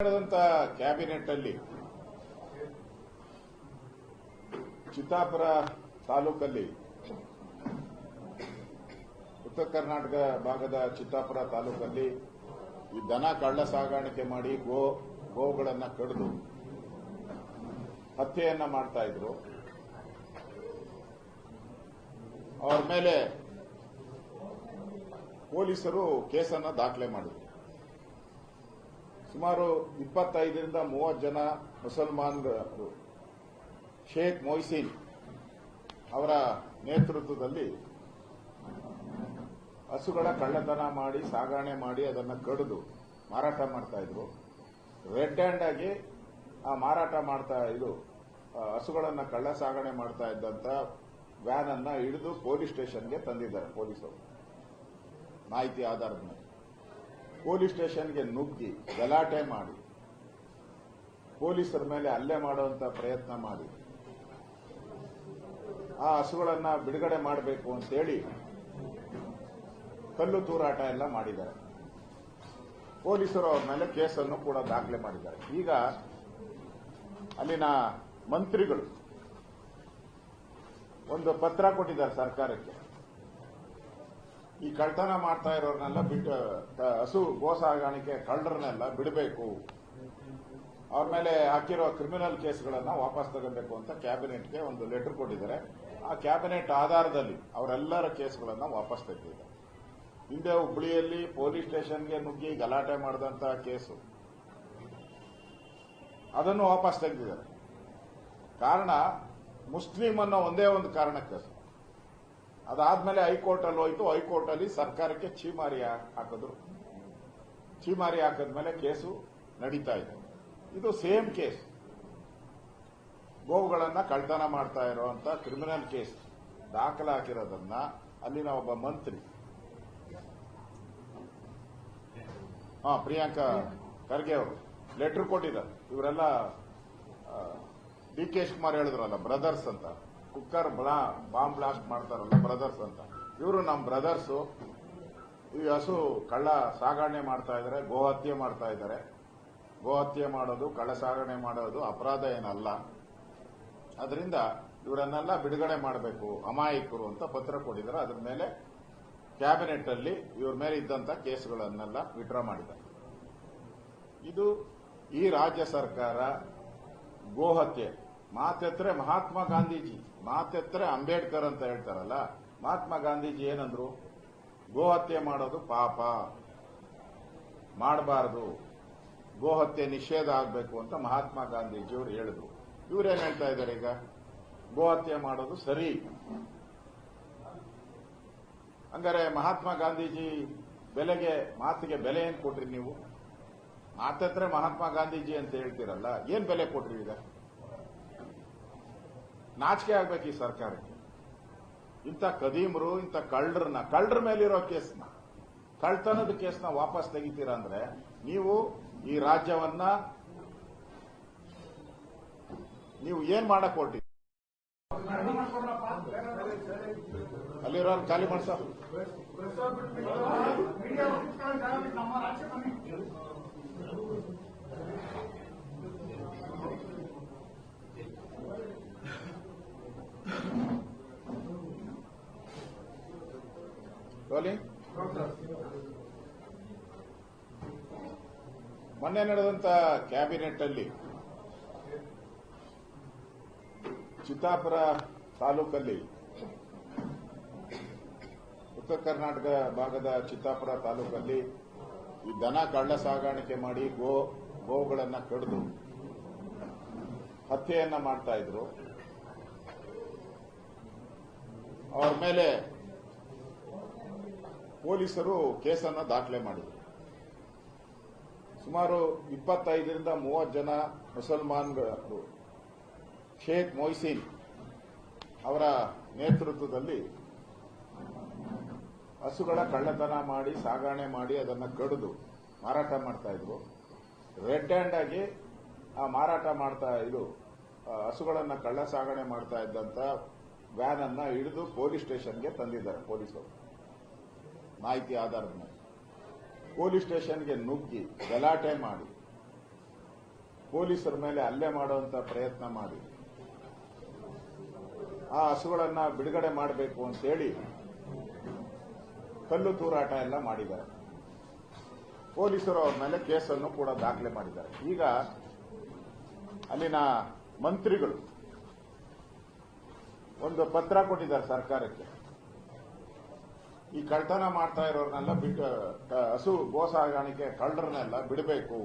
ನಡೆದಂತ ಕ್ಯಾಬಿನೆಟ್ ಅಲ್ಲಿ ಚಿತ್ತಾಪುರ ತಾಲೂಕಲ್ಲಿ ಉತ್ತರ ಕರ್ನಾಟಕ ಭಾಗದ ಚಿತ್ತಾಪುರ ತಾಲೂಕಲ್ಲಿ ಈ ದನ ಕಳ್ಳ ಸಾಗಾಣಿಕೆ ಮಾಡಿ ಗೋ ಗೋಗಳನ್ನ ಕಡಿದು ಹತ್ಯೆಯನ್ನ ಮಾಡ್ತಾ ಇದ್ರು. ಅವ್ರ ಮೇಲೆ ಪೊಲೀಸರು ಕೇಸನ್ನ ದಾಖಲೆ ಮಾಡಿದ್ರು. ಸುಮಾರು ಇಪ್ಪತ್ತೈದರಿಂದ ಮೂವತ್ತು ಜನ ಮುಸಲ್ಮಾನರು. ಶೇಖ್ ಮೊಯ್ಸೀನ್ ಅವರ ನೇತೃತ್ವದಲ್ಲಿ ಹಸುಗಳ ಕಳ್ಳತನ ಮಾಡಿ, ಸಾಗಾಣೆ ಮಾಡಿ ಅದನ್ನು ಕಡಿದು ಮಾರಾಟ ಮಾಡ್ತಾ ಇದ್ರು. ರೆಡ್ ಹ್ಯಾಂಡ್ ಆಗಿ ಆ ಮಾರಾಟ ಮಾಡ್ತಾ ಇದು ಹಸುಗಳನ್ನು ಕಳ್ಳ ಸಾಗಣೆ ಮಾಡ್ತಾ ಇದ್ದಂತ ವ್ಯಾನ್ ಅನ್ನ ಹಿಡಿದು ಪೊಲೀಸ್ ಸ್ಟೇಷನ್ಗೆ ತಂದಿದ್ದಾರೆ, ಪೊಲೀಸರು. ಮಾಹಿತಿ ಆಧಾರದ ಮೇಲೆ. ಪೊಲೀಸ್ ಸ್ಟೇಷನ್ಗೆ ನುಗ್ಗಿ ಗಲಾಟೆ ಮಾಡಿ. ಪೊಲೀಸರ ಮೇಲೆ ಹಲ್ಲೆ ಮಾಡುವಂತ ಪ್ರಯತ್ನ ಮಾಡಿ. ಆ ಹಸುಗಳನ್ನ ಬಿಡುಗಡೆ ಮಾಡಬೇಕು ಅಂತೇಳಿ ಕಲ್ಲು ತೂರಾಟ ಎಲ್ಲ ಮಾಡಿದ್ದಾರೆ. ಪೊಲೀಸರು ಅವ್ರ ಮೇಲೆ ಕೇಸನ್ನು ಕೂಡ ದಾಖಲೆ ಮಾಡಿದ್ದಾರೆ. ಈಗ ಅಲ್ಲಿನ ಮಂತ್ರಿಗಳು ಒಂದು ಪತ್ರ ಕೊಟ್ಟಿದ್ದಾರೆ ಸರ್ಕಾರಕ್ಕೆ. ಈ ಕಳ್ತನ ಮಾಡ್ತಾ ಇರೋರ್ನೆಲ್ಲ ಬಿಟ್ಟು ಹಸು ಗೋ ಸಾಗಾಣಿಕೆ ಕಳ್ಳರನ್ನೆಲ್ಲ ಬಿಡಬೇಕು. ಅವ್ರ ಮೇಲೆ ಹಾಕಿರೋ ಕ್ರಿಮಿನಲ್ ಕೇಸ್ಗಳನ್ನ ವಾಪಸ್ ತಗೋಬೇಕು ಅಂತ ಕ್ಯಾಬಿನೆಟ್ಗೆ ಒಂದು ಲೆಟರ್ ಕೊಟ್ಟಿದ್ದಾರೆ. ಆ ಕ್ಯಾಬಿನೆಟ್ ಆಧಾರದಲ್ಲಿ ಅವರೆಲ್ಲರ ಕೇಸ್ಗಳನ್ನ ವಾಪಸ್ ತೆಗೆದಿದೆ ಹಿಂದೆ ಹುಬ್ಬಳ್ಳಿಯಲ್ಲಿ ಪೊಲೀಸ್ ಸ್ಟೇಷನ್ಗೆ ನುಗ್ಗಿ ಗಲಾಟೆ ಮಾಡಿದಂತಹ ಕೇಸು. ಅದನ್ನು ವಾಪಸ್ ತೆಗೆದಿದ್ದಾರೆ. ಕಾರಣ ಮುಸ್ಲಿಂ ಅನ್ನೋ ಒಂದೇ ಒಂದು ಕಾರಣಕ್ಕೆ. ಅದಾದ್ಮೇಲೆ ಹೈಕೋರ್ಟ್ ಅಲ್ಲಿ ಹೋಯ್ತು ಹೈಕೋರ್ಟ್ ಅಲ್ಲಿ ಸರ್ಕಾರಕ್ಕೆ ಚೀಮಾರಿ ಹಾಕಿದ್ರು. ಚೀಮಾರಿ ಹಾಕಿದ್ಮೇಲೆ ಕೇಸು ನಡೀತಾ ಇದೆ. ಇದು ಸೇಮ್ ಕೇಸ್. ಗೋವುಗಳನ್ನ ಕಳ್ತನ ಮಾಡ್ತಾ ಇರುವಂತ ಕ್ರಿಮಿನಲ್ ಕೇಸ್. ದಾಖಲೆ ಹಾಕಿರೋದನ್ನ ಅಲ್ಲಿನ ಒಬ್ಬ ಮಂತ್ರಿ. ಹಾ, ಪ್ರಿಯಾಂಕಾ ಖರ್ಗೆ ಅವರು. ಲೆಟರ್ ಕೊಟ್ಟಿದ್ದಾರೆ. ಇವರೆಲ್ಲ ಡಿ ಕೆ ಶಿವಕುಮಾರ್ ಹೇಳಿದ್ರಲ್ಲ ಬ್ರದರ್ಸ್ ಅಂತ. ಕುಕ್ಕರ್ ಬ್ಲಾ, ಬಾಂಬ್ ಬ್ಲಾಸ್ಟ್ ಮಾಡ್ತಾರಲ್ಲ ಬ್ರದರ್ಸ್ ಅಂತ. ಇವರು ನಮ್ಮ ಬ್ರದರ್ಸು, ಈ ಹಸು ಕಳ್ಳ ಸಾಗಣೆ ಮಾಡ್ತಾ ಇದ್ದಾರೆ ಗೋಹತ್ಯೆ ಮಾಡ್ತಾ ಇದ್ದಾರೆ ಗೋಹತ್ಯೆ ಮಾಡೋದು, ಕಳ್ಳ ಸಾಗಣೆ ಮಾಡೋದು ಅಪರಾಧ ಏನಲ್ಲ. ಅದರಿಂದ ಇವರನ್ನೆಲ್ಲ ಬಿಡುಗಡೆ ಮಾಡಬೇಕು, ಅಮಾಯಕರು ಅಂತ ಪತ್ರ ಕೊಟ್ಟಿದ್ದಾರೆ ಅದರ ಮೇಲೆ ಕ್ಯಾಬಿನೆಟ್ ಅಲ್ಲಿ ಇವ್ರ ಮೇಲೆ ಇದ್ದಂತ ಕೇಸ್ಗಳನ್ನೆಲ್ಲ ವಿಡ್ರಾ ಮಾಡಿದ್ದಾರೆ. ಇದು ಈ ರಾಜ್ಯ ಸರ್ಕಾರ ಗೋಹತ್ಯೆ ಮಾತೆತ್ರೆ ಮಹಾತ್ಮ ಗಾಂಧೀಜಿ. ಮಾತೆತ್ತರೆ ಅಂಬೇಡ್ಕರ್ ಅಂತ ಹೇಳ್ತಾರಲ್ಲ, ಮಹಾತ್ಮ ಗಾಂಧೀಜಿ ಏನಂದ್ರು? ಗೋಹತ್ಯೆ ಮಾಡೋದು ಪಾಪ. ಮಾಡಬಾರದು. ಗೋಹತ್ಯೆ ನಿಷೇಧ ಆಗಬೇಕು ಅಂತ ಮಹಾತ್ಮ ಗಾಂಧೀಜಿಯವರು ಹೇಳಿದ್ರು. ಇವ್ರೇನ್ ಹೇಳ್ತಾ ಇದ್ದಾರೆ ಈಗ? ಗೋಹತ್ಯೆ ಮಾಡೋದು ಸರಿ. ಹಂಗಾರೆ ಮಹಾತ್ಮ ಗಾಂಧೀಜಿ ಬೆಲೆಗೆ, ಮಾತಿಗೆ ಬೆಲೆ ಏನ್ ಕೊಟ್ರಿ ನೀವು? ಮಾತತ್ರ ಮಹಾತ್ಮ ಗಾಂಧೀಜಿ ಅಂತ ಹೇಳ್ತೀರಲ್ಲ, ಏನ್ ಬೆಲೆ ಕೊಟ್ರಿ ಈಗ? ನಾಚಿಕೆ ಆಗ್ಬೇಕು ಈ ಸರ್ಕಾರಕ್ಕೆ. ಇಂಥ ಕದೀಮರು ಇಂಥ ಕಳ್ಳರನ್ನ, ಕಳ್ಳರ ಮೇಲಿರೋ ಕೇಸ್ನ ಕಳ್ತನದ ಕೇಸ್ನ ವಾಪಸ್ ತೆಗಿತೀರಾ ಅಂದ್ರೆ ನೀವು ಈ ರಾಜ್ಯವನ್ನ ನೀವು ಏನ್ ಮಾಡಕ್ ಹೊರಟಿ ಅಲ್ಲಿರೋ ಖಾಲಿ ಮಾಡ್ಸ. ರೋಲಿಂಗ್ ಮೊನ್ನೆ ನಡೆದಂತ ಕ್ಯಾಬಿನೆಟ್ ಅಲ್ಲಿ ಚಿತ್ತಾಪುರ ತಾಲೂಕಲ್ಲಿ ಉತ್ತರ ಕರ್ನಾಟಕ ಭಾಗದ ಚಿತ್ತಾಪುರ ತಾಲೂಕಲ್ಲಿ ಈ ದನ ಕಳ್ಳ ಸಾಗಾಣಿಕೆ ಮಾಡಿ ಗೋ, ಗೋಗಳನ್ನ ಕಡಿದು ಹತ್ಯೆಯನ್ನ ಮಾಡ್ತಾ ಇದ್ರು. ಅವ್ರ ಮೇಲೆ ಪೊಲೀಸರು ಕೇಸನ್ನು ದಾಖಲೆ ಮಾಡಿದರು. ಸುಮಾರು ಇಪ್ಪತ್ತೈದರಿಂದ ಮೂವತ್ತು ಜನ ಮುಸಲ್ಮಾನ್ಗಳು, ಶೇಖ್ ಮೊಯ್ಸೀನ್ ಅವರ ನೇತೃತ್ವದಲ್ಲಿ ಹಸುಗಳ ಕಳ್ಳತನ ಮಾಡಿ, ಸಾಗಾಣೆ ಮಾಡಿ ಅದನ್ನು ಕಡಿದು ಮಾರಾಟ ಮಾಡ್ತಾ ಇದ್ರು. ರೆಡ್ ಹ್ಯಾಂಡ್ ಆಗಿ ಆ ಮಾರಾಟ ಮಾಡ್ತಾ ಇದು ಹಸುಗಳನ್ನು ಕಳ್ಳ ಸಾಗಣೆ ಮಾಡ್ತಾ ಇದ್ದಂತ ವ್ಯಾನನ್ನು ಹಿಡಿದು ಪೊಲೀಸ್ ಸ್ಟೇಷನ್ಗೆ ತಂದಿದ್ದಾರೆ ಪೊಲೀಸರು. ಮಾಹಿತಿ ಆಧಾರದ ಮೇಲೆ. ಪೊಲೀಸ್ ಸ್ಟೇಷನ್ಗೆ ನುಗ್ಗಿ ಗಲಾಟೆ ಮಾಡಿ. ಪೊಲೀಸರ ಮೇಲೆ ಹಲ್ಲೆ ಮಾಡುವಂತ ಪ್ರಯತ್ನ ಮಾಡಿ. ಆ ಹಸುಗಳನ್ನ ಬಿಡುಗಡೆ ಮಾಡಬೇಕು ಅಂತೇಳಿ ಕಲ್ಲು ತೂರಾಟ ಎಲ್ಲ ಮಾಡಿದ್ದಾರೆ. ಪೊಲೀಸರು ಅವ್ರ ಮೇಲೆ ಕೇಸನ್ನು ಕೂಡ ದಾಖಲೆ ಮಾಡಿದ್ದಾರೆ. ಈಗ ಅಲ್ಲಿನ ಮಂತ್ರಿಗಳು ಒಂದು ಪತ್ರ ಕೊಟ್ಟಿದ್ದಾರೆ ಸರ್ಕಾರಕ್ಕೆ. ಈ ಕಳ್ತನ ಮಾಡ್ತಾ ಇರೋರ್ನೆಲ್ಲ ಹಸು ಗೋ ಸಾಗಾಣಿಕೆ ಕಳ್ಳರನ್ನೆಲ್ಲ ಬಿಡಬೇಕು.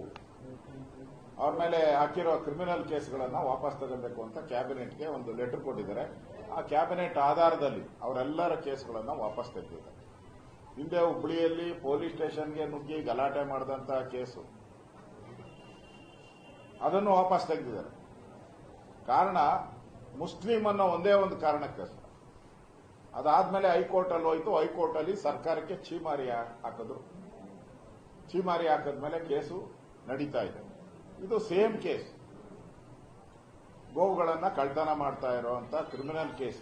ಅವ್ರ ಮೇಲೆ ಹಾಕಿರೋ ಕ್ರಿಮಿನಲ್ ಕೇಸ್ಗಳನ್ನ ವಾಪಸ್ ತಗೋಬೇಕು ಅಂತ ಕ್ಯಾಬಿನೆಟ್ಗೆ ಒಂದು ಲೆಟರ್ ಕೊಟ್ಟಿದ್ದಾರೆ. ಆ ಕ್ಯಾಬಿನೆಟ್ ಆಧಾರದಲ್ಲಿ ಅವರೆಲ್ಲರ ಕೇಸ್ಗಳನ್ನ ವಾಪಸ್ ತೆಗೆದಿದ್ದಾರೆ. ಹಿಂದೆ ಹುಬ್ಬಳ್ಳಿಯಲ್ಲಿ ಪೊಲೀಸ್ ಸ್ಟೇಷನ್ಗೆ ನುಗ್ಗಿ ಗಲಾಟೆ ಮಾಡಿದಂತಹ ಕೇಸು. ಅದನ್ನು ವಾಪಸ್ ತೆಗೆದಿದ್ದಾರೆ. ಕಾರಣ ಮುಸ್ಲಿಂ ಅನ್ನೋ ಒಂದೇ ಒಂದು ಕಾರಣಕ್ಕೆ. ಅದಾದ್ಮೇಲೆ ಹೈಕೋರ್ಟ್ ಅಲ್ಲಿ ಹೋಯ್ತು. ಹೈಕೋರ್ಟ್ ಅಲ್ಲಿ ಸರ್ಕಾರಕ್ಕೆ ಛೀಮಾರಿ ಹಾಕಿದ್ರು. ಚೀಮಾರಿ ಹಾಕಿದ್ಮೇಲೆ ಕೇಸು ನಡೀತಾ ಇದೆ. ಇದು ಸೇಮ್ ಕೇಸ್. ಗೋವುಗಳನ್ನ ಕಳ್ತನ ಮಾಡ್ತಾ ಇರುವಂತ ಕ್ರಿಮಿನಲ್ ಕೇಸ್.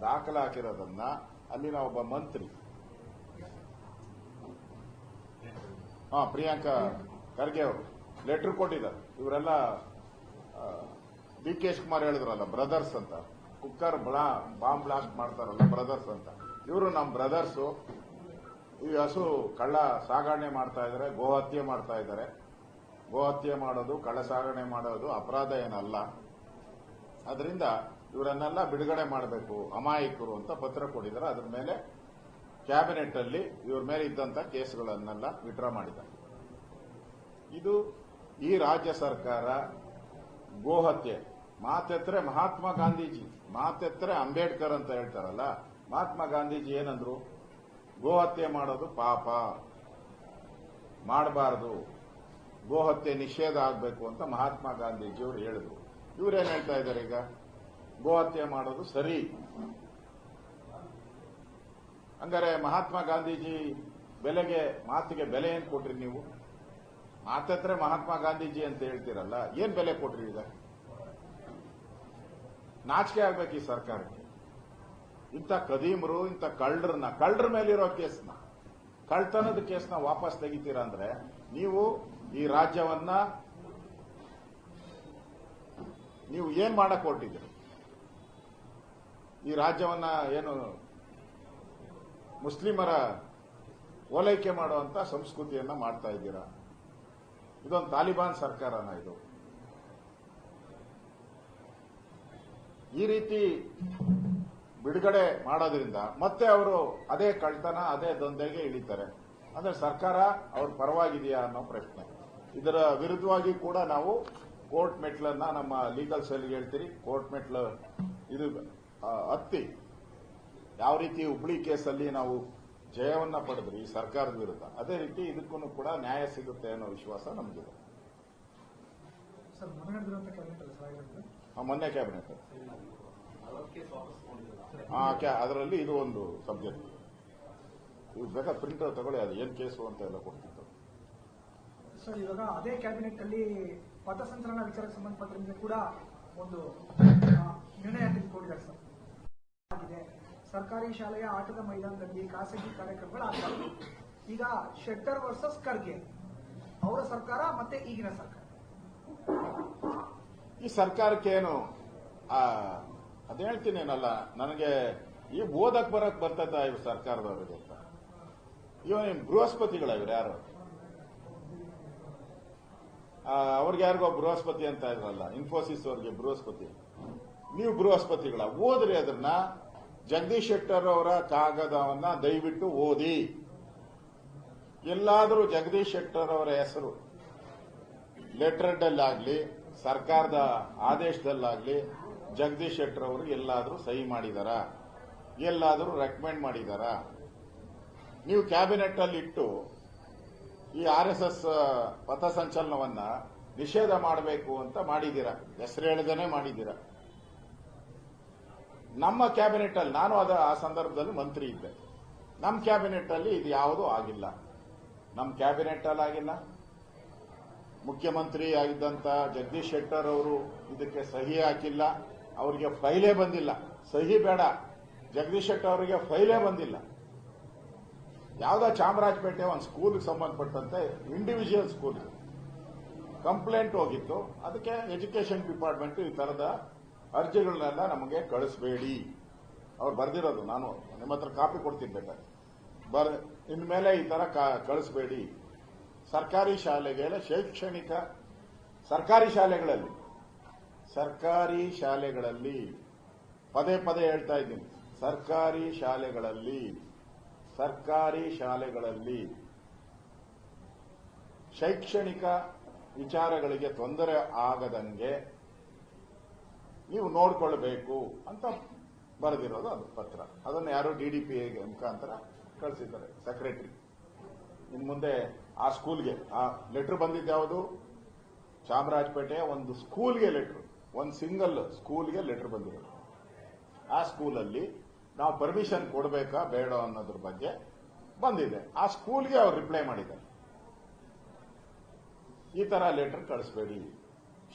ದಾಖಲೆ ಹಾಕಿರೋದನ್ನ ಅಲ್ಲಿನ ಒಬ್ಬ ಮಂತ್ರಿ. ಹಾ, ಪ್ರಿಯಾಂಕಾ ಖರ್ಗೆ ಅವರು. ಲೆಟರ್ ಕೊಟ್ಟಿದ್ದಾರೆ. ಇವರೆಲ್ಲ ಡಿ ಕೆ ಶಿವಕುಮಾರ್ ಹೇಳಿದ್ರಲ್ಲ, ಬ್ರದರ್ಸ್ ಅಂತ. ಕುಕ್ಕರ್ ಬ್ಲಾ, ಬಾಂಬ್ ಬ್ಲಾಸ್ಟ್ ಮಾಡ್ತಾರಲ್ಲ ಬ್ರದರ್ಸ್ ಅಂತ. ಇವರು ನಮ್ಮ ಬ್ರದರ್ಸು, ಈ ಹಸು ಕಳ್ಳ ಸಾಗಣೆ ಮಾಡ್ತಾ ಇದ್ದಾರೆ ಗೋಹತ್ಯೆ ಮಾಡ್ತಾ ಇದ್ದಾರೆ ಗೋಹತ್ಯೆ ಮಾಡೋದು, ಕಳ್ಳ ಸಾಗಣೆ ಮಾಡೋದು ಅಪರಾಧ ಏನಲ್ಲ. ಅದರಿಂದ ಇವರನ್ನೆಲ್ಲ ಬಿಡುಗಡೆ ಮಾಡಬೇಕು, ಅಮಾಯಕರು ಅಂತ ಪತ್ರ ಕೊಟ್ಟಿದ್ದಾರೆ. ಅದ್ರ ಮೇಲೆ ಕ್ಯಾಬಿನೆಟ್ ಅಲ್ಲಿ ಇವ್ರ ಮೇಲೆ ಇದ್ದಂತ ಕೇಸ್ಗಳನ್ನೆಲ್ಲ ವಿಡ್ರಾ ಮಾಡಿದ್ದಾರೆ. ಇದು ಈ ರಾಜ್ಯ ಸರ್ಕಾರ ಗೋಹತ್ಯೆ ಮಾತೆತ್ತರೆ ಮಹಾತ್ಮ ಗಾಂಧೀಜಿ. ಮಾತೆತ್ತರೆ ಅಂಬೇಡ್ಕರ್ ಅಂತ ಹೇಳ್ತಾರಲ್ಲ, ಮಹಾತ್ಮ ಗಾಂಧೀಜಿ ಏನಂದ್ರು? ಗೋಹತ್ಯೆ ಮಾಡೋದು ಪಾಪ. ಮಾಡಬಾರದು. ಗೋಹತ್ಯೆ ನಿಷೇಧ ಆಗಬೇಕು ಅಂತ ಮಹಾತ್ಮ ಗಾಂಧೀಜಿ ಗಾಂಧೀಜಿಯವರು ಹೇಳಿದ್ರು. ಇವ್ರೇನ್ ಹೇಳ್ತಾ ಇದ್ದಾರೆ ಈಗ? ಗೋಹತ್ಯೆ ಮಾಡೋದು ಸರಿ. ಹಂಗಾರೆ ಮಹಾತ್ಮ ಗಾಂಧೀಜಿ ಬೆಲೆಗೆ, ಮಾತಿಗೆ ಬೆಲೆ ಏನ್ ಕೊಟ್ರಿ ನೀವು? ಮಾತತ್ರ ಮಹಾತ್ಮ ಗಾಂಧೀಜಿ ಅಂತ ಹೇಳ್ತೀರಲ್ಲ, ಏನ್ ಬೆಲೆ ಕೊಟ್ರಿ ಈಗ? ನಾಚಿಕೆ ಆಗ್ಬೇಕು ಈ ಸರ್ಕಾರಕ್ಕೆ. ಇಂಥ ಕದೀಮರು ಇಂಥ ಕಳ್ಳರನ್ನ, ಕಳ್ಳರ ಮೇಲಿರೋ ಕೇಸ್ನ ಕಳ್ತನದ ಕೇಸ್ನ ವಾಪಸ್ ತೆಗಿತೀರಾ ಅಂದ್ರೆ ನೀವು ಈ ರಾಜ್ಯವನ್ನ ನೀವು ಏನ್ ಮಾಡಕ್ ಹೊರಟಿದ್ರು ಈ ರಾಜ್ಯವನ್ನ ಏನು ಮುಸ್ಲಿಮರ ಓಲೈಕೆ ಮಾಡುವಂತ ಸಂಸ್ಕೃತಿಯನ್ನ ಮಾಡ್ತಾ ಇದ್ದೀರಾ? ಇದೊಂದು ತಾಲಿಬಾನ್ ಸರ್ಕಾರನ ಇದು. ಈ ರೀತಿ ಬಿಡುಗಡೆ ಮಾಡೋದ್ರಿಂದ ಮತ್ತೆ ಅವರು ಅದೇ ಕಳ್ತನ ಅದೇ ದಂಧೆಗೆ ಇಳಿತಾರೆ. ಅಂದ್ರೆ ಸರ್ಕಾರ ಅವ್ರ ಪರವಾಗಿದೆಯಾ ಅನ್ನೋ ಪ್ರಶ್ನೆ. ಇದರ ವಿರುದ್ಧವಾಗಿ ಕೂಡ ನಾವು ಕೋರ್ಟ್ ಮೆಟ್ಲನ್ನ ನಮ್ಮ ಲೀಗಲ್ ಸೆಲ್ಗೆ ಹೇಳ್ತೀರಿ. ಕೋರ್ಟ್ ಮೆಟ್ಲ ಇದು ಹತ್ತಿ. ಯಾವ ರೀತಿ ಹುಬ್ಳಿ ಕೇಸಲ್ಲಿ ನಾವು ಜಯವನ್ನ ಪಡೆದ್ರಿ ಈ ಸರ್ಕಾರದ ವಿರುದ್ಧ. ಅದೇ ರೀತಿ ಇದಕ್ಕೂ ಕೂಡ ನ್ಯಾಯ ಸಿಗುತ್ತೆ ಅನ್ನೋ ವಿಶ್ವಾಸ ನಮಗಿದೆ. ಮೊನ್ನೆ ಕ್ಯಾಬಿನೆಟ್ ಅದರಲ್ಲಿ ಇದು ಒಂದು ಸಬ್ಜೆಕ್ಟ್ ಇದು ಬೇಕಾದ ಪ್ರಿಂಟ್ ತಗೊಳ್ಳಿ, ಅದು ಏನ್ ಕೇಸು ಅಂತ ಎಲ್ಲ ಕೊಡ್ತಿತ್ತು. ಸರ್ ಇವಾಗ ಅದೇ ಕ್ಯಾಬಿನೆಟ್ ಅಲ್ಲಿ ಪಥಸಂಚಲನ ವಿಚಾರಕ್ಕೆ ಸಂಬಂಧಪಟ್ಟಂತೆ ಕೂಡ ಒಂದು ನಿರ್ಣಯ ತೆಗೆದುಕೊಂಡಿದ್ದಾರೆ ಸರ್. ಸರ್ಕಾರಿ ಶಾಲೆಯ ಆಟದ ಮೈದಾನದಲ್ಲಿ ಖಾಸಗಿ ಕಾರ್ಯಕ್ರಮಗಳು ಈಗ ಶೆಟ್ಟರ್ ವರ್ಸಸ್ ಖರ್ಗೆ ಅವರ ಸರ್ಕಾರ ಮತ್ತೆ ಈಗಿನ ಸರ್ಕಾರ. ಈ ಸರ್ಕಾರಕ್ಕೆ ಏನು ಆ, ಅದ್ ಹೇಳ್ತೀನೇನಲ್ಲ ನನಗೆ ಈ ಓದಕ್ ಬರಕ್ ಬರ್ತದ ಇವ್ ಸರ್ಕಾರದವ್ರಿಗೆ ಇವನ್ ಬೃಹಸ್ಪತಿಗಳ ಇವ್ರು ಯಾರು? ಅವ್ರಿಗೆ ಯಾರಿಗೋ ಬೃಹಸ್ಪತಿ ಅಂತ ಇದ್ರಲ್ಲ ಇನ್ಫೋಸಿಸ್ ಅವ್ರಿಗೆ ಬೃಹಸ್ಪತಿ. ನೀವು ಬೃಹಸ್ಪತಿಗಳ ಓದ್ರಿ ಅದನ್ನ ಜಗದೀಶ್ ಶೆಟ್ಟರ್ ಅವರ ಕಾಗದವನ್ನ ದಯವಿಟ್ಟು ಓದಿ. ಎಲ್ಲಾದರೂ ಜಗದೀಶ್ ಶೆಟ್ಟರ್ ಅವರ ಹೆಸರು ಲೆಟರ್ಡಲ್ಲಾಗ್ಲಿ ಸರ್ಕಾರದ ಆದೇಶದಲ್ಲಾಗ್ಲಿ ಜಗದೀಶ್ ಶೆಟ್ಟರ್ ಅವರು ಎಲ್ಲಾದರೂ ಸಹಿ ಮಾಡಿದಾರ? ಎಲ್ಲಾದರೂ ರೆಕಮೆಂಡ್ ಮಾಡಿದಾರ? ನೀವು ಕ್ಯಾಬಿನೆಟ್ ಅಲ್ಲಿ ಇಟ್ಟು ಈ ಆರ್ ಎಸ್ ಎಸ್ ಪಥಸಂಚಲನವನ್ನ ನಿಷೇಧ ಮಾಡಬೇಕು ಅಂತ ಮಾಡಿದ್ದೀರಾ ಹೆಸರು ಹೇಳದೇನೆ ಮಾಡಿದ್ದೀರಾ ನಮ್ಮ ಕ್ಯಾಬಿನೆಟ್ ಅಲ್ಲಿ ನಾನು ಅದ, ಆ ಸಂದರ್ಭದಲ್ಲಿ ಮಂತ್ರಿ ಇದ್ದೆ. ನಮ್ಮ ಕ್ಯಾಬಿನೆಟ್ ಅಲ್ಲಿ ಇದು ಯಾವುದೂ ಆಗಿಲ್ಲ. ನಮ್ಮ ಕ್ಯಾಬಿನೆಟ್ ಅಲ್ಲಿ ಆಗಿಲ್ಲ ಮುಖ್ಯಮಂತ್ರಿ ಆಗಿದ್ದಂಥ ಜಗದೀಶ್ ಶೆಟ್ಟರ್ ಅವರು ಇದಕ್ಕೆ ಸಹಿ ಹಾಕಿಲ್ಲ. ಅವರಿಗೆ ಫೈಲೇ ಬಂದಿಲ್ಲ. ಸಹಿ ಬೇಡ. ಜಗದೀಶ್ ಶೆಟ್ಟರ್ ಅವರಿಗೆ ಫೈಲೇ ಬಂದಿಲ್ಲ. ಯಾವುದೋ ಚಾಮರಾಜಪೇಟೆ ಒಂದು ಸ್ಕೂಲ್ಗೆ ಸಂಬಂಧಪಟ್ಟಂತೆ ಇಂಡಿವಿಜುವಲ್ ಸ್ಕೂಲ್ ಕಂಪ್ಲೇಂಟ್ ಹೋಗಿತ್ತು. ಅದಕ್ಕೆ ಎಜುಕೇಷನ್ ಡಿಪಾರ್ಟ್ಮೆಂಟ್ ಈ ತರದ ಅರ್ಜಿಗಳನ್ನೆಲ್ಲ ನಮಗೆ ಕಳಿಸ್ಬೇಡಿ. ಅವ್ರು ಬರೆದಿರೋದು. ನಾನು ನಿಮ್ಮ ಹತ್ರ ಕಾಪಿ ಕೊಡ್ತೀನಿ ಬೇಕಾದ್ರೆ. ಬರ್ ಇನ್ಮೇಲೆ ಈ ಕ- ಕಳಿಸ್ಬೇಡಿ. ಸರ್ಕಾರಿ ಶಾಲೆಗೆ ಶೈಕ್ಷಣಿಕ, ಸರ್ಕಾರಿ ಶಾಲೆಗಳಲ್ಲಿ ಸರ್ಕಾರಿ ಶಾಲೆಗಳಲ್ಲಿ, ಪದೇ ಪದೇ ಹೇಳ್ತಾ ಇದ್ದೀನಿ. ಸರ್ಕಾರಿ ಶಾಲೆಗಳಲ್ಲಿ ಸರ್ಕಾರಿ ಶಾಲೆಗಳಲ್ಲಿ ಶೈಕ್ಷಣಿಕ ವಿಚಾರಗಳಿಗೆ ತೊಂದರೆ ಆಗದಂಗೆ ನೀವು ನೋಡ್ಕೊಳ್ಬೇಕು ಅಂತ ಬರೆದಿರೋದು ಅದು ಪತ್ರ. ಅದನ್ನು ಯಾರು ಡಿಡಿಪಿ ಮುಖಾಂತರ ಕಳಿಸಿದ್ದಾರೆ ಸೆಕ್ರೆಟರಿ ಇನ್ನು ಮುಂದೆ ಆ ಸ್ಕೂಲ್ಗೆ ಆ ಲೆಟರ್ ಬಂದಿದ್ದು ಯಾವುದು? ಚಾಮರಾಜಪೇಟೆಯ ಒಂದು ಸ್ಕೂಲ್ಗೆ ಲೆಟರ್ ಒಂದು ಸಿಂಗಲ್ ಸ್ಕೂಲ್ಗೆ ಲೆಟರ್ ಬಂದಿರೋದು ಆ ಸ್ಕೂಲಲ್ಲಿ ನಾವು ಪರ್ಮಿಷನ್ ಕೊಡಬೇಕಾ, ಬೇಡ ಅನ್ನೋದ್ರ ಬಗ್ಗೆ ಬಂದಿದೆ. ಆ ಸ್ಕೂಲ್ಗೆ ಅವ್ರು ರಿಪ್ಲೈ ಮಾಡಿದ್ದಾರೆ. ಈ ತರ ಲೆಟರ್ ಕಳಿಸ್ಬೇಡಿ.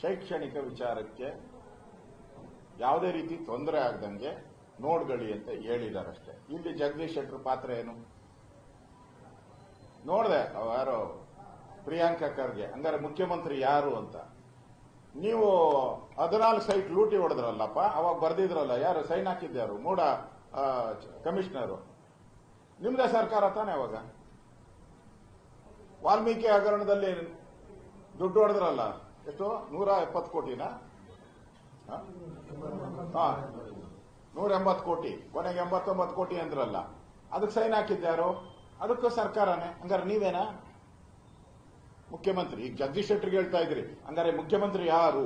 ಶೈಕ್ಷಣಿಕ ವಿಚಾರಕ್ಕೆ ಯಾವುದೇ ರೀತಿ ತೊಂದರೆ ಆಗದಂಗೆ ನೋಡ್ಗಳಿ ಅಂತ ಹೇಳಿದಾರಷ್ಟೇ. ಇಲ್ಲಿ ಜಗದೀಶ್ ಶೆಟ್ಟರ್ ಪಾತ್ರ ಏನು? ನೋಡ್ದೆ ಯಾರು ಪ್ರಿಯಾಂಕಾ ಖರ್ಗೆ, ಹಂಗಾರೆ ಮುಖ್ಯಮಂತ್ರಿ ಯಾರು ಅಂತ. ನೀವು ಹದಿನಾಲ್ಕು ಸೈಟ್ ಲೂಟಿ ಹೊಡೆದ್ರಲ್ಲಪ್ಪ, ಅವಾಗ ಬರ್ದಿದ್ರಲ್ಲ, ಯಾರು ಸೈನ್ ಹಾಕಿದ್ಯಾರು ಮೂಡ ಕಮಿಷನರು. ನಿಮ್ದೇ ಸರ್ಕಾರ ತಾನೆ ಅವಾಗ? ವಾಲ್ಮೀಕಿ ಹಗರಣದಲ್ಲಿ ದುಡ್ಡು ಹೊಡೆದ್ರಲ್ಲ, ಎಷ್ಟು? ನೂರ ಎಪ್ಪತ್ತು ಕೋಟಿನ? ನೂರ ಎಂಬತ್ತು ಕೋಟಿ, ಕೊನೆಗೆ ಎಂಬತ್ತೊಂಬತ್ತು ಕೋಟಿ ಅಂದ್ರಲ್ಲ, ಅದಕ್ಕೆ ಸೈನ್ ಹಾಕಿದ್ಯಾರು ಅದಕ್ಕೂ ಸರ್ಕಾರನೇ. ಹಂಗಾರೆ ನೀವೇನಾ? ಮುಖ್ಯಮಂತ್ರಿ. ಈಗ ಜಗದೀಶ್ ಶೆಟ್ಟರ್ಗೆ ಹೇಳ್ತಾ ಇದ್ರಿ ಹಂಗಾರೆ ಮುಖ್ಯಮಂತ್ರಿ ಯಾರು?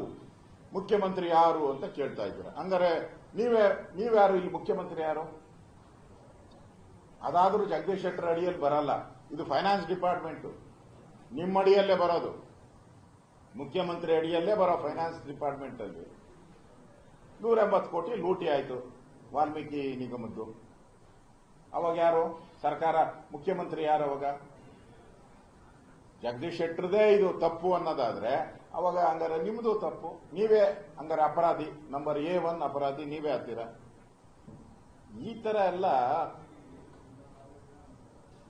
ಮುಖ್ಯಮಂತ್ರಿ ಯಾರು ಅಂತ ಕೇಳ್ತಾ ಇದ್ದೀರ? ಅಂದರೆ ನೀವೇ, ನೀವ್ಯಾರು ಇಲ್ಲಿ ಮುಖ್ಯಮಂತ್ರಿ ಯಾರು? ಅದಾದರೂ ಜಗದೀಶ್ ಶೆಟ್ಟರ್ ಅಡಿಯಲ್ಲಿ ಬರಲ್ಲ. ಇದು ಫೈನಾನ್ಸ್ ಡಿಪಾರ್ಟ್ಮೆಂಟ್ ನಿಮ್ಮ ಅಡಿಯಲ್ಲೇ ಬರೋದು. ಮುಖ್ಯಮಂತ್ರಿ ಅಡಿಯಲ್ಲೇ ಬರೋ ಫೈನಾನ್ಸ್ ಡಿಪಾರ್ಟ್ಮೆಂಟ್ ಅಲ್ಲಿ. ನೂರ ಎಂಬತ್ತು ಕೋಟಿ ಲೂಟಿ ಆಯಿತು ವಾಲ್ಮೀಕಿ ನಿಗಮದ್ದು. ಅವಾಗ ಯಾರು? ಸರ್ಕಾರ ಮುಖ್ಯಮಂತ್ರಿ ಯಾರು ಅವಾಗ? ಜಗದೀಶ್ ಶೆಟ್ಟರ್ದೇ ಇದು ತಪ್ಪು ಅನ್ನೋದಾದ್ರೆ ಅವಾಗ ಹಂಗಾರೆ ನಿಮ್ದು ತಪ್ಪು. ನೀವೇ ಹಂಗಾರೆ ಅಪರಾಧಿ. ನಂಬರ್ ಎ ಒನ್ ಅಪರಾಧಿ, ನೀವೇ ಆತೀರ ಈ ತರ ಎಲ್ಲ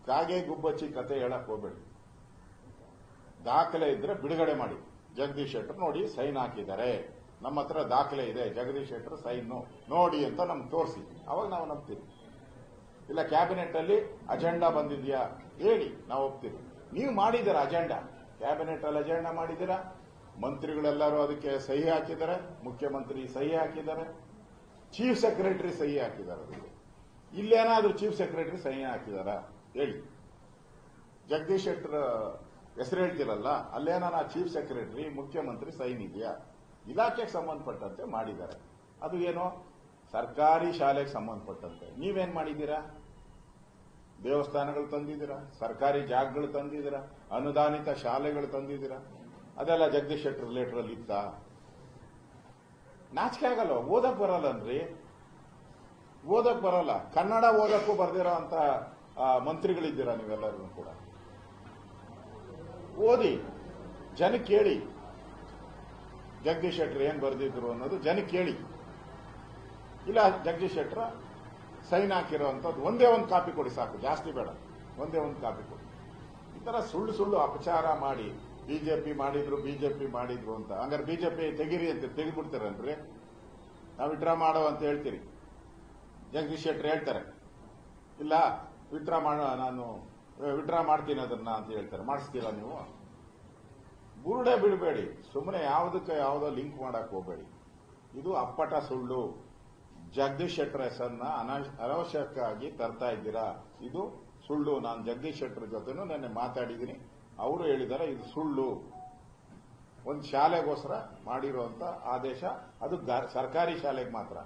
ಕಾಗೆ ಗುಬ್ಬಚ್ಚಿ ಕತೆ ಹೇಳಕ್ ಹೋಗ್ಬೇಡಿ. ದಾಖಲೆ ಇದ್ರೆ ಬಿಡುಗಡೆ ಮಾಡಿ. ಜಗದೀಶ್ ಶೆಟ್ಟರ್ ನೋಡಿ ಸೈನ್ ಹಾಕಿದ್ದಾರೆ. ನಮ್ಮ ಹತ್ರ ದಾಖಲೆ ಇದೆ. ಜಗದೀಶ್ ಶೆಟ್ಟರ್ ಸೈನ್ ನೋಡಿ ಅಂತ ನಮ್ಗೆ ತೋರಿಸಿ. ಅವಾಗ ನಾವು ನಂಬ್ತೀವಿ. ಇಲ್ಲ ಕ್ಯಾಬಿನೆಟ್ ಅಲ್ಲಿ ಅಜೆಂಡಾ ಬಂದಿದ್ಯಾ? ಹೇಳಿ, ನಾವು ಒಪ್ತೀವಿ. ನೀವು ಮಾಡಿದ್ದೀರಾ ಅಜೆಂಡಾ? ಕ್ಯಾಬಿನೆಟ್ ಅಲ್ಲಿ ಅಜೆಂಡಾ ಮಾಡಿದ್ದೀರಾ? ಮಂತ್ರಿಗಳೆಲ್ಲರೂ ಅದಕ್ಕೆ ಸಹಿ ಹಾಕಿದ್ದಾರೆ. ಮುಖ್ಯಮಂತ್ರಿ ಸಹಿ ಹಾಕಿದ್ದಾರೆ. ಚೀಫ್ ಸೆಕ್ರೆಟರಿ ಸಹಿ ಹಾಕಿದ್ದಾರೆ ಅದಕ್ಕೆ. ಇಲ್ಲೇನಾದ್ರೂ ಚೀಫ್ ಸೆಕ್ರೆಟರಿ ಸಹಿ ಹಾಕಿದಾರಾ ಹೇಳಿ. ಜಗದೀಶ್ ಶೆಟ್ಟರ್ ಹೆಸರು ಹೇಳ್ತಿರಲ್ಲ ಅಲ್ಲೇನ ಚೀಫ್ ಸೆಕ್ರೆಟರಿ, ಮುಖ್ಯಮಂತ್ರಿ ಸೈನ್ ಇದೆಯಾ? ಇಲಾಖೆಗೆ ಸಂಬಂಧಪಟ್ಟಂತೆ ಮಾಡಿದ್ದಾರೆ. ಅದು ಏನೋ? ಸರ್ಕಾರಿ ಶಾಲೆಗೆ ಸಂಬಂಧಪಟ್ಟಂತೆ. ನೀವೇನ್ ಮಾಡಿದ್ದೀರಾ? ದೇವಸ್ಥಾನಗಳು ತಂದಿದ್ದೀರಾ? ಸರ್ಕಾರಿ ಜಾಗಗಳು ತಂದಿದ್ದೀರಾ? ಅನುದಾನಿತ ಶಾಲೆಗಳು ತಂದಿದ್ದೀರಾ? ಅದೆಲ್ಲ ಜಗದೀಶ್ ಶೆಟ್ಟರ್ ಲೆಟರ್ ಅಲ್ಲಿ ಇತ್ತ? ನಾಚಿಕೆ ಆಗಲ್ಲ ಓದಕ್ ಬರಲ್ಲನ್ರಿ. ಓದಕ್ ಬರಲ್ಲ. ಕನ್ನಡ ಓದಕ್ಕೂ ಬರ್ದಿರೋ ಅಂತ ಮಂತ್ರಿಗಳಿದ್ದೀರಾ ನೀವೆಲ್ಲರೂ ಕೂಡ? ಓದಿ. ಜನ ಕೇಳಿ. ಜಗದೀಶ್ ಶೆಟ್ಟರ್ ಏನ್ ಬರ್ದಿದ್ರು ಅನ್ನೋದು ಜನ ಕೇಳಿ. ಇಲ್ಲ ಜಗದೀಶ್ ಶೆಟ್ಟರ, ಸೈನ್ ಹಾಕಿರೋಂಥದ್ದು ಒಂದೇ ಒಂದು ಕಾಪಿ ಕೊಡಿ ಸಾಕು, ಜಾಸ್ತಿ ಬೇಡ, ಒಂದೇ ಒಂದು ಕಾಪಿ ಕೊಡಿ. ಈ ಥರ ಸುಳ್ಳು ಸುಳ್ಳು ಅಪಚಾರ ಮಾಡಿ, ಬಿಜೆಪಿ ಮಾಡಿದ್ರು ಬಿಜೆಪಿ ಮಾಡಿದ್ರು ಅಂತ. ಹಂಗಾರೆ ಬಿಜೆಪಿ ತೆಗಿರಿ ಅಂತ ತೆಗೆದ್ಬಿಡ್ತಾರನ್ರಿ ನಾವು ವಿಡ್ರಾ ಮಾಡೋ ಅಂತ ಹೇಳ್ತೀರಿ. ಜಗದೀಶ್ ಶೆಟ್ಟರ್ ಹೇಳ್ತಾರೆ. ಇಲ್ಲ ವಿಡ್ರಾ ಮಾಡೋ, ನಾನು ವಿಡ್ರಾ ಮಾಡ್ತೀನಿ ಅದನ್ನ ಅಂತ ಹೇಳ್ತಾರೆ. ಮಾಡಿಸ್ತೀರಾ ನೀವು? ಬುರುಡೆ ಬಿಡಬೇಡಿ. ಸುಮ್ಮನೆ ಯಾವುದಕ್ಕೆ ಯಾವುದೋ ಲಿಂಕ್ ಮಾಡಕ್ ಹೋಗಬೇಡಿ. ಇದು ಅಪ್ಪಟ ಸುಳ್ಳು. ಜಗದೀಶ್ ಶೆಟ್ಟರ್ ಹೆಸರನ್ನ ಅನಾವಶ್ಯಕವಾಗಿ ತರ್ತಾ ಇದ್ದೀರಾ? ಇದು ಸುಳ್ಳು. ನಾನು ಜಗದೀಶ್ ಶೆಟ್ಟರ್ ಜೊತೆನೂ ನೆನ್ನೆ ಮಾತಾಡಿದ್ದೀನಿ. ಅವರು ಹೇಳಿದ್ದಾರೆ ಇದು ಸುಳ್ಳು. ಒಂದು ಶಾಲೆಗೋಸ್ಕರ ಮಾಡಿರುವಂತ ಆದೇಶ. ಅದು ಸರ್ಕಾರಿ ಶಾಲೆಗೆ ಮಾತ್ರ.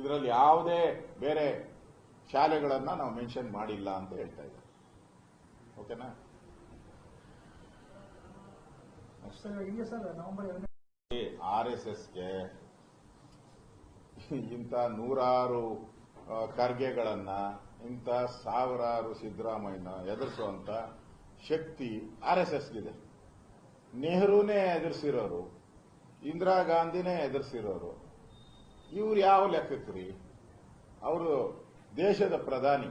ಇದರಲ್ಲಿ ಯಾವುದೇ ಬೇರೆ ಶಾಲೆಗಳನ್ನ ನಾವು ಮೆನ್ಷನ್ ಮಾಡಿಲ್ಲ ಅಂತ ಹೇಳ್ತಾ ಇದ್ದಾರೆ. ಓಕೆನಾ? ಆರ್ ಎಸ್ ಎಸ್ಗೆ ಇಂಥ ನೂರಾರು ಖರ್ಗೆಗಳನ್ನ, ಇಂಥ ಸಾವಿರಾರು ಸಿದ್ದರಾಮಯ್ಯನ ಎದುರಿಸುವಂತ ಶಕ್ತಿ ಆರ್ ಎಸ್ ಎಸ್ಗಿದೆ. ನೆಹರೂನೇ ಎದುರಿಸಿರೋರು, ಇಂದಿರಾ ಗಾಂಧಿನೇ ಎದುರಿಸಿರೋರು, ಇವ್ರು ಯಾವ ಲೆಕ್ಕಕ್ರಿ? ಅವರು ದೇಶದ ಪ್ರಧಾನಿ.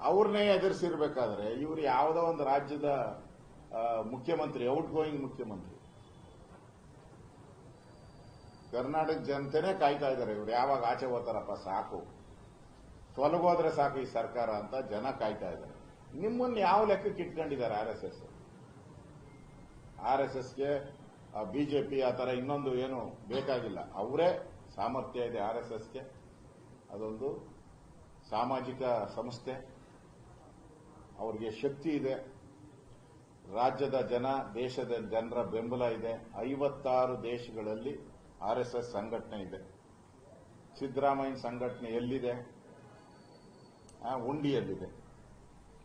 ಅವ್ರನ್ನೇ ಎದುರಿಸಿರ್ಬೇಕಾದ್ರೆ ಇವ್ರು ಯಾವುದೋ ಒಂದು ರಾಜ್ಯದ ಮುಖ್ಯಮಂತ್ರಿ ಔಟ್ ಗೋಯಿಂಗ್ ಮುಖ್ಯಮಂತ್ರಿ. ಕರ್ನಾಟಕ ಜನತೆನೇ ಕಾಯ್ತಾ ಇದ್ದಾರೆ ಇವರು. ಯಾವಾಗ ಆಚೆ ಹೋಗ್ತಾರಪ್ಪ ಸಾಕು. ತೊಲಗೋದ್ರೆ ಸಾಕು ಈ ಸರ್ಕಾರ ಅಂತ ಜನ ಕಾಯ್ತಾ ಇದ್ದಾರೆ. ನಿಮ್ಮನ್ನ ಯಾವ ಲೆಕ್ಕಕ್ಕೆ ಇಟ್ಕೊಂಡಿದ್ದಾರೆ R S S? R S ಎಸ್ಗೆ ಬಿಜೆಪಿ ಆ ತರ ಇನ್ನೊಂದು ಏನು ಬೇಕಾಗಿಲ್ಲ. ಅವರೇ ಸಾಮರ್ಥ್ಯ ಇದೆ ಆರ್ ಎಸ್ ಎಸ್ಗೆ. ಅದೊಂದು ಸಾಮಾಜಿಕ ಸಂಸ್ಥೆ. ಅವ್ರಿಗೆ ಶಕ್ತಿ ಇದೆ. ರಾಜ್ಯದ ಜನ, ದೇಶದ ಜನರ ಬೆಂಬಲ ಇದೆ. ಐವತ್ತಾರು ದೇಶಗಳಲ್ಲಿ ಆರ್ ಎಸ್ ಎಸ್ ಸಂಘಟನೆ ಇದೆ. ಸಿದ್ದರಾಮಯ್ಯ ಸಂಘಟನೆ ಎಲ್ಲಿದೆ? ಉಂಡಿಯಲ್ಲಿದೆ.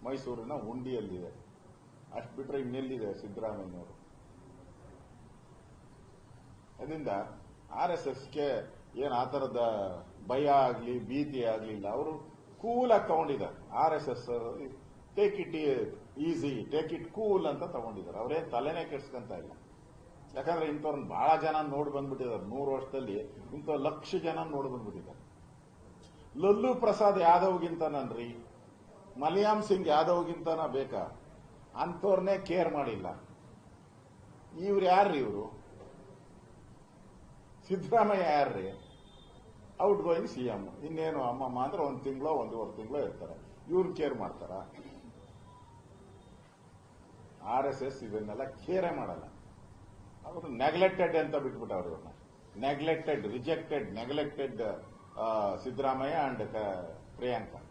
ಮೈಸೂರಿನ ಉಂಡಿಯಲ್ಲಿದೆ. ಅಷ್ಟು ಬಿಟ್ಟರೆ ಇನ್ನೆಲ್ಲಿದೆ ಸಿದ್ದರಾಮಯ್ಯನವರು? ಅದರಿಂದ ಆರ್ ಎಸ್ ಎಸ್ಗೆ ಏನು ಆ ಥರದ ಭಯ ಆಗಲಿ, ಭೀತಿ ಆಗಲಿಲ್ಲ. ಅವರು ಕೂಲಾಗಿ ತಗೊಂಡಿದ್ದಾರೆ. R S S take it easy take it cool ಅಂತ ತಗೊಂಡಿದ್ದಾರೆ. ಅವರೇನು ತಲೆನೇ ಕೆಡ್ಸ್ಕೊಂತ ಇಲ್ಲ. ಯಾಕಂದ್ರೆ ಇಂಥವ್ರನ್ನ ಬಹಳ ಜನ ನೋಡಿ ಬಂದ್ಬಿಟ್ಟಿದ್ದಾರೆ. ನೂರು ವರ್ಷದಲ್ಲಿ ಇಂಥ ಲಕ್ಷ ಜನ ನೋಡಿ ಬಂದ್ಬಿಟ್ಟಿದ್ದಾರೆ. ಲಲ್ಲು ಪ್ರಸಾದ್ ಯಾದವ್ಗಿಂತನನ್ರಿ ಮಲಿಯಾಮ್ ಸಿಂಗ್ ಯಾದವ್ಗಿಂತನ ಬೇಕಾ? ಅಂಥವ್ರನ್ನೇ ಕೇರ್ ಮಾಡಿಲ್ಲ. ಇವ್ರು ಯಾರ್ರಿ ಇವರು? ಸಿದ್ದರಾಮಯ್ಯ ಯಾರ್ರಿ? ಔಟ್ ಗೋಯಿಂಗ್ ಸಿಎಂ ಇನ್ನೇನು ಅಮ್ಮಮ್ಮ ಅಂದ್ರೆ ಒಂದು ತಿಂಗಳು, ಒಂದೂವರೆ ತಿಂಗಳು ಇರ್ತಾರೆ. ಇವ್ರನ್ನ ಕೇರ್ ಮಾಡ್ತಾರ? ಆರ್ ಎಸ್ ಎಸ್ ಇದನ್ನೆಲ್ಲ ಕೇರೇ ಮಾಡಲ್ಲ. ಅವರು ನೆಗ್ಲೆಕ್ಟೆಡ್ ಅಂತ ಬಿಟ್ಬಿಟ್ಟವ್ರು ಇವ್ರನ್ನ. Neglected rejected neglected Siddaramaiah and Priyanka.